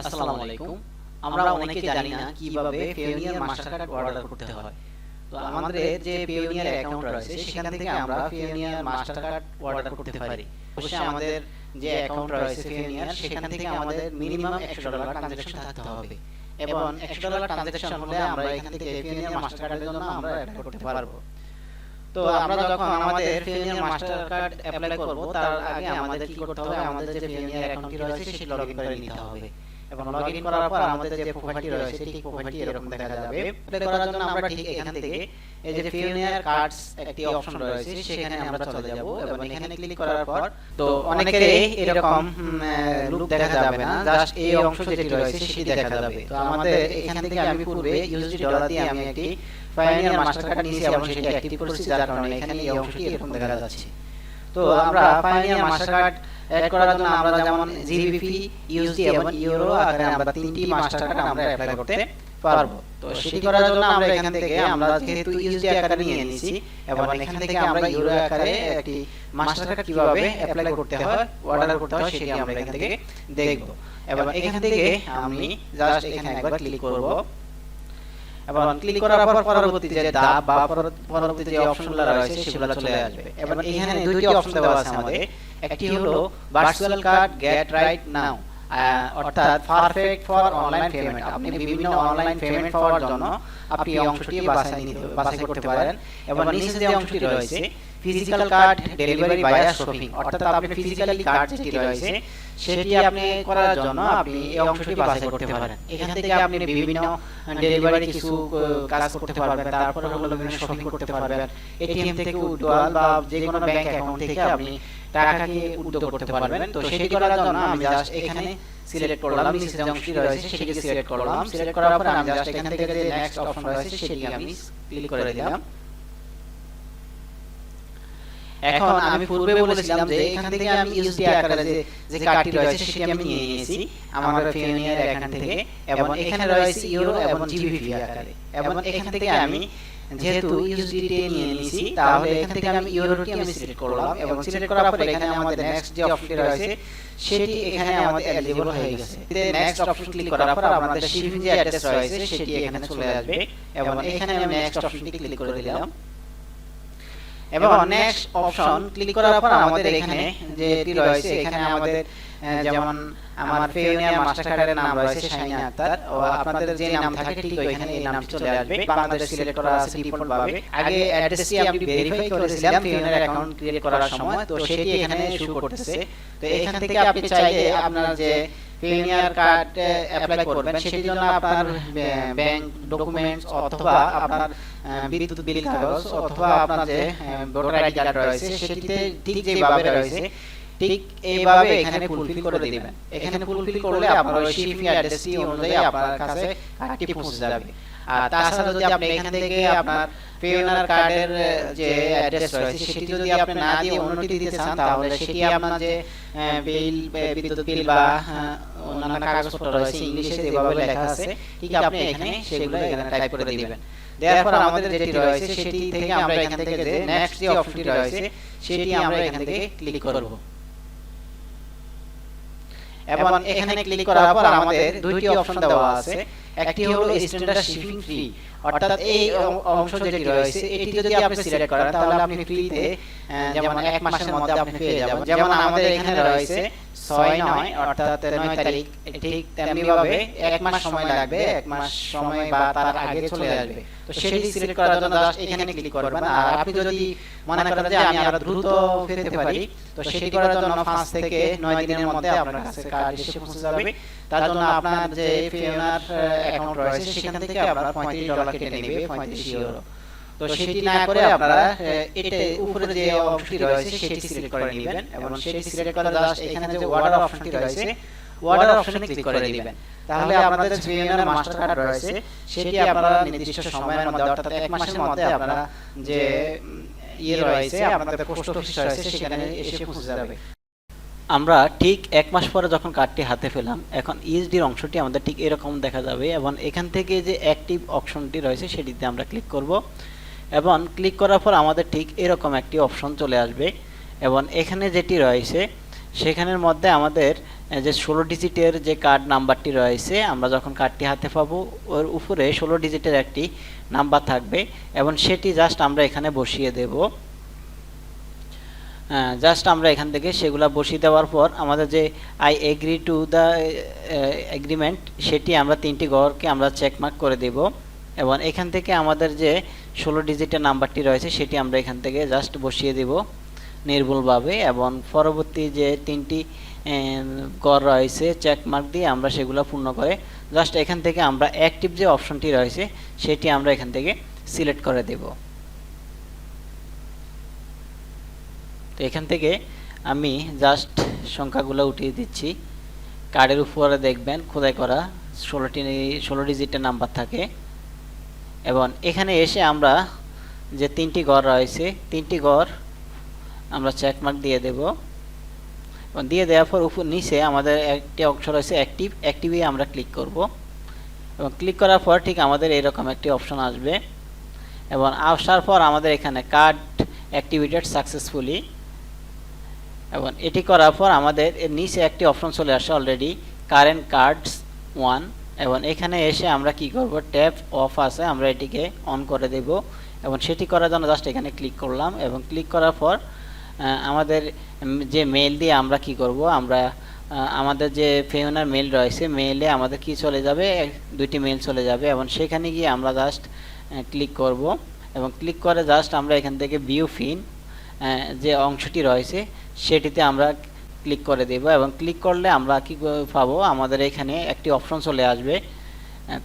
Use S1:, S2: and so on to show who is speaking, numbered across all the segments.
S1: আসসালামু আলাইকুম। আমরা অনেকে জানি না কীভাবে পিওনিয়ার মাস্টার কার্ড অর্ডার করতে হয়। তো আমাদের যে পিওনিয়ার অ্যাকাউন্ট রয়েছে সেখান থেকে আমরা পিওনিয়ার মাস্টার কার্ড অর্ডার করতে পারি। অবশ্যই আমাদের যে অ্যাকাউন্ট রয়েছে পিওনিয়ার সেখান থেকে আমাদের মিনিমাম একশো ডলার ট্রানজাকশন থাকতে হবে। এবং একশো ডলার ট্রানজাকশন হলে আমরা এখান থেকে পিওনিয়ার মাস্টার কার্ডের জন্য আমরা অ্যাপ্লাই করতে পারব তো আমরা যখন আমাদের পিওনিয়ার মাস্টার কার্ড অ্যাপ্লাই করব তার আগে আমাদের কি করতে হবে আমাদের যে পিওনিয়ার অ্যাকাউন্টটি রয়েছে সেটি লগইন করে নিতে হবে এবং লগইন করার পর আমাদের যে প্রোফাইলটি রয়েছে ঠিক প্রোফাইলটি এরকম দেখা যাবে। অ্যাপ্লাই করার জন্য আমরা ঠিক এখান থেকে এই যে পিওনিয়ার কার্ডস একটি অপশন রয়েছে সেখানে আমরা চলে যাব এবং এখানে ক্লিক করার পর তো অনেকের এরকম লুক দেখা যাবে না জাস্ট এই অংশ যেটি রয়েছে সেটি দেখা যাবে। তো আমাদের এখান থেকে আমি পূর্বে ইউএসডি ডলার দিয়ে আমি একটি পায়োনিয়ার মাস্টার কার্ড নিয়েছি এবং সেটি অ্যাক্টিভ করেছি যার কারণে এখানে এই অংশটি এরকম দেখা যাচ্ছে তো আমরা পায়োনিয়ার মাস্টার কার্ড অ্যাড করার জন্য আমরা যেমন জিবিপি ইউএসডি এবং ইউরো আকারে আমরা তিনটি মাস্টার কার্ড আমরা অ্যাপ্লাই করতে পারব। তো সেটি করার জন্য আমরা এখান থেকে আমরা যেহেতু ইউএসডি আকারে নিয়ে নিয়েছি, এবং এখান থেকে আমরা ইউরো আকারে একটি মাস্টার কার্ড কীভাবে অ্যাপ্লাই করতে হয় অর্ডার করতে হয়, সেটি আমরা এখান থেকে দেখব। এবং এখান থেকে আমি জাস্ট এখানে একবার ক্লিক করব। এবং ক্লিক করার পর পরবর্তী যে দাব বা পরবর্তী যে অপশনগুলো রয়েছে, সেগুলো চলে আসবে। এবং এখানে দুইটি অপশন দেওয়া আছে আমাদের একটি হলো virtual card get right now অর্থাৎ পারফেক্ট ফর অনলাইন পেমেন্ট আপনি বিভিন্ন অনলাইন পেমেন্ট পাওয়ার জন্য আপনি এই অংশটি বাছাই নিতে বাছাই করতে পারেন। এবং নিচে যে অংশটি রয়েছে physical card delivery via shopping অর্থাৎ আপনি ফিজিক্যালি কার্ড যেটি রয়েছে সেটি আপনি করার জন্য আপনি এই অংশটি বাছাই করতে পারেন। এখান থেকে আপনি বিভিন্ন ডেলিভারি কিছু কাজ করতে পারবেন। তারপর হলো বিভিন্ন শপিং করতে পারবেন। এটিএম থেকে উইথড্রয়াল বা যে কোনো ব্যাংক অ্যাকাউন্ট থেকে আপনি টাকাকে উদ্যোগ করতে পারবেন। তো সেটি করার জন্য আমি জাস্ট এখানে সিলেক্ট করলাম, নিচে যে অংশটি রয়েছে সেটিকে সিলেক্ট করলাম। সিলেক্ট করার পর আমি জাস্ট এখান থেকে যে নেক্সট অপশন রয়েছে সেটি আমি ক্লিক করে দিলাম। এখন আমি পূর্বে বলেছিলাম যে এখান থেকে আমি ইউএসডি আকারে যে যে কার্ডটি রয়েছে সেটি আমি নিয়ে নিয়েছি। আমার পিওনিয়ার এখান থেকে। এবং এখানে রয়েছে ইউরো এবং জিবিপি আকারে। এবং এখান থেকে আমি যেহেতু ইউএসডিটি নিয়ে তাহলে এখান থেকে আমি ইউরোটি আমি সিলেক্ট করলাম এবং সিলেক্ট করার পর এখানে আমাদের নেক্সট যে অপশনটি রয়েছে, সেটি এখানে আমাদের এলিজিবল হয়ে গেছে। নেক্সট অপশন ক্লিক করার পর আমাদের শিপিং যে অ্যাড্রেস রয়েছে, সেটি এখানে চলে আসবে এবং এখানে আমি নেক্সট অপশনটি ক্লিক করে দিলাম। এবং নেক্সট অপশন ক্লিক করার পর আমাদের এখানে রয়েছে, এখানে আমাদের যেমন আমার পেওনিয়ার মাস্টার কার্ডের নাম রয়েছে শাহিনা আক্তার। ও আপনাদের যে নাম থাকে ঠিক ওইখানে এই নামটি চলে আসবে। বাংলাদেশ সিলেক্ট করা আছে ডিফল্ট ভাবে আগে অ্যাড্রেসটি আমি ভেরিফাই করেছিলাম পেওনিয়ার অ্যাকাউন্ট ক্রিয়েট করার সময়। তো সেটি এখানে শো করতেছে। তো এখান থেকে আপনি চাইলে আপনার যে পেওনিয়ার কার্ড অ্যাপ্লাই করবেন সেটির জন্য আপনার ব্যাংক ডকুমেন্টস অথবা আপনার বিদ্যুৎ বিল কাগজ অথবা আপনার যে ভোটার আইডি কার্ড রয়েছে সেটিতে ঠিক যেভাবে রয়েছে ঠিক এইভাবে এখানে ফুলফিল করে দিবেন। এখানে ফুলফিল করলে আপনার ওই শিপিং অ্যাড্রেসটি অনুযায়ী আপনার কাছে কার্ডটি পৌঁছে যাবে। আর তাছাড়া যদি আপনি এখান থেকে আপনার পেওনার কার্ডের যে অ্যাড্রেস রয়েছে সেটি যদি আপনি না দিয়ে অন্যটি দিতে চান তাহলে সেটি আপনার যে বিল বিদ্যুৎ বিল বা অন্যান্য কাগজপত্র রয়েছে ইংলিশে যেভাবে লেখা আছে ঠিক আপনি এখানে সেগুলো এখানে টাইপ করে দিবেন দেওয়ার আমাদের যেটি রয়েছে সেটি থেকে আমরা এখান থেকে যে নেক্সট যে অপশনটি রয়েছে সেটি আমরা এখান থেকে ক্লিক করব এবং এখানে ক্লিক করার পর আমাদের দুইটি অপশন দেওয়া আছে। একটি হলো স্ট্যান্ডার্ড শিপিং ফ্রি অর্থাৎ এই অংশ যেটি রয়েছে এটি যদি আপনি সিলেক্ট করেন তাহলে আপনি ফ্রিতে যেমন এক মাসের মধ্যে আপনি পেয়ে যাবেন। যেমন আমাদের এখানে রয়েছে ছয় নয় অর্থাৎ নয় তারিখ। ঠিক তেমনি ভাবে এক মাস সময় লাগবে এক মাস সময় বা তার আগে চলে আসবে। তো সেটি সিলেক্ট করার জন্য জাস্ট এখানে ক্লিক করবেন। আর আপনি যদি মনে করেন যে আমি আরও দ্রুত পেতে পারি তো সেটি করার জন্য পাঁচ থেকে নয় দিনের মধ্যে আপনার কাছে কার্ড এসে পৌঁছে যাবে। তার জন্য আপনার যে পেওনার অ্যাকাউন্ট রয়েছে সেখান থেকে আপনার পঁয়ত্রিশ ডলার কেটে নেবে পঁয়ত্রিশ ইউরো তো সেটি না করে আপনারা এটা উপরে যে অপশনটি রয়েছে সেটি সিলেক্ট করে নেবেন এবং সেটি সিলেক্ট করে জাস্ট এখানে যে অর্ডার অপশনটি রয়েছে অর্ডার অপশনে ক্লিক করে দিবেন তাহলে আপনাদের যে মাস্টার কার্ড রয়েছে সেটি আপনারা নির্দিষ্ট সময়ের মধ্যে অর্থাৎ এক মাসের মধ্যে আপনারা যে ইয়ে রয়েছে আপনাদের পোস্ট অফিস রয়েছে সেখানে এসে পৌঁছে যাবে। আমরা ঠিক এক মাস পরে যখন কার্ডটি হাতে পেলাম এখন ইএসডির অংশটি আমাদের ঠিক এরকম দেখা যাবে এবং এখান থেকে যে অ্যাক্টিভ অপশনটি রয়েছে সেটিতে আমরা ক্লিক করব এবং ক্লিক করার পর আমাদের ঠিক এরকম একটি অপশন চলে আসবে। এবং এখানে যেটি রয়েছে, সেখানের মধ্যে আমাদের যে ষোলো ডিজিটের যে কার্ড নাম্বারটি রয়েছে, আমরা যখন কার্ডটি হাতে পাবো, ওর উপরে ষোলো ডিজিটের একটি নাম্বার থাকবে। এবং সেটি জাস্ট আমরা এখানে বসিয়ে দেব। জাস্ট আমরা এখান থেকে সেগুলা বসিয়ে দেওয়ার পর আমাদের যে I agree to the agreement সেটি আমরা তিনটি ঘরকে আমরা চেকমার্ক করে দেব। এবং এখান থেকে আমাদের যে ষোলো ডিজিটের নাম্বারটি রয়েছে, সেটি আমরা এখান থেকে জাস্ট বসিয়ে দেব নির্ভুলভাবে এবং পরবর্তী যে তিনটি গড় রয়েছে চেকমার্ক দিয়ে আমরা সেগুলো পূর্ণ করে জাস্ট এখান থেকে আমরা অ্যাক্টিভ যে অপশনটি রয়েছে, সেটি আমরা এখান থেকে সিলেক্ট করে দেব। তো এখান থেকে আমি জাস্ট সংখ্যাগুলো উঠিয়ে দিচ্ছি। কার্ডের উপরে দেখবেন, খোদাই করা, ষোলোটি, ষোলো ডিজিটের নাম্বার থাকে। এবং এখানে এসে আমরা যে তিনটি ঘর রয়েছে, তিনটি ঘর আমরা চেকমার্ক দিয়ে দেব। এবং দিয়ে দেওয়ার পর উপর নিচে আমাদের একটি অংশ রয়েছে অ্যাক্টিভ অ্যাক্টিভে আমরা ক্লিক করব। এবং ক্লিক করার পর ঠিক আমাদের এরকম একটি অপশন আসবে। এবং আসার পর আমাদের এখানে কার্ড অ্যাক্টিভেটেড সাকসেসফুলি এবং এটি করার পর আমাদের নিচে একটি অপশন চলে আসে অলরেডি কারেন্ট কার্ডস ওয়ান এবং এখানে এসে আমরা কি করব? ট্যাপ অফ আছে, আমরা এটিকে অন করে দেব। এবং সেটি করার জন্য জাস্ট এখানে ক্লিক করলাম এবং ক্লিক করার পর আমাদের যে মেল দিয়ে আমরা কি করব? আমরা আমাদের যে ফেওনার মেল রয়েছে মেলে আমাদের কি চলে যাবে? দুইটি মেল চলে যাবে এবং সেখানে গিয়ে আমরা জাস্ট ক্লিক করব। এবং ক্লিক করে জাস্ট আমরা এখান থেকে ভিউ ফিন যে অংশটি রয়েছে, সেটিতে আমরা ক্লিক করে দেব এবং ক্লিক করলে আমরা কি পাবো? আমাদের এখানে একটি অপশন চলে আসবে।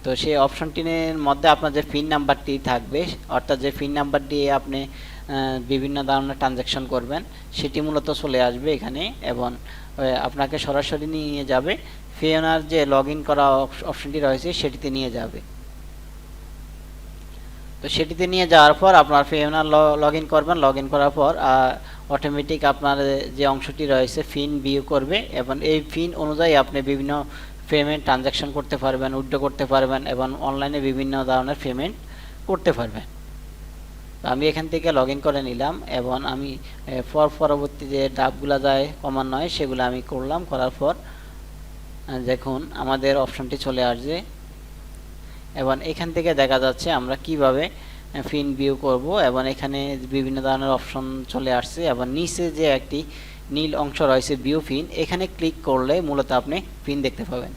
S1: তো সেই অপশনটির মধ্যে আপনার যে পিন নাম্বারটি থাকবে। অর্থাৎ যে পিন নাম্বার দিয়ে আপনি বিভিন্ন ধরনের ট্রানজ্যাকশন করবেন, সেটি মূলত চলে আসবে এখানে এবং আপনাকে সরাসরি নিয়ে যাবে। ফিওনার যে লগ করা অপ- অপশনটি রয়েছে, সেটিতে নিয়ে যাবে। তো সেটিতে নিয়ে যাওয়ার পর আপনার ফিওনার লগ ইন করবেন। লগ করার পর অটোমেটিক আপনার যে অংশটি রয়েছে, ফিন ভিউ করবে এবং এই ফিন অনুযায়ী আপনি বিভিন্ন পেমেন্ট ট্রানজ্যাকশন করতে পারবেন উইথড্র করতে পারবেন এবং অনলাইনে বিভিন্ন ধরনের পেমেন্ট করতে পারবেন। আমি এখান থেকে লগ করে নিলাম এবং আমি পর পরবর্তী যে ডাবগুলো যায় ক্রমান্বয়ে সেগুলো আমি করলাম। করার পর দেখুন আমাদের অপশনটি চলে আসছে। এবং এখান থেকে দেখা যাচ্ছে আমরা কীভাবে ফিন ভিউ করব এবং এখানে বিভিন্ন ধরনের অপশন চলে আসছে এবং নিচে যে একটি নীল অংশ রয়েছে ভিউ ফিন, এখানে ক্লিক করলে মূলত আপনি ফিন দেখতে পাবেন।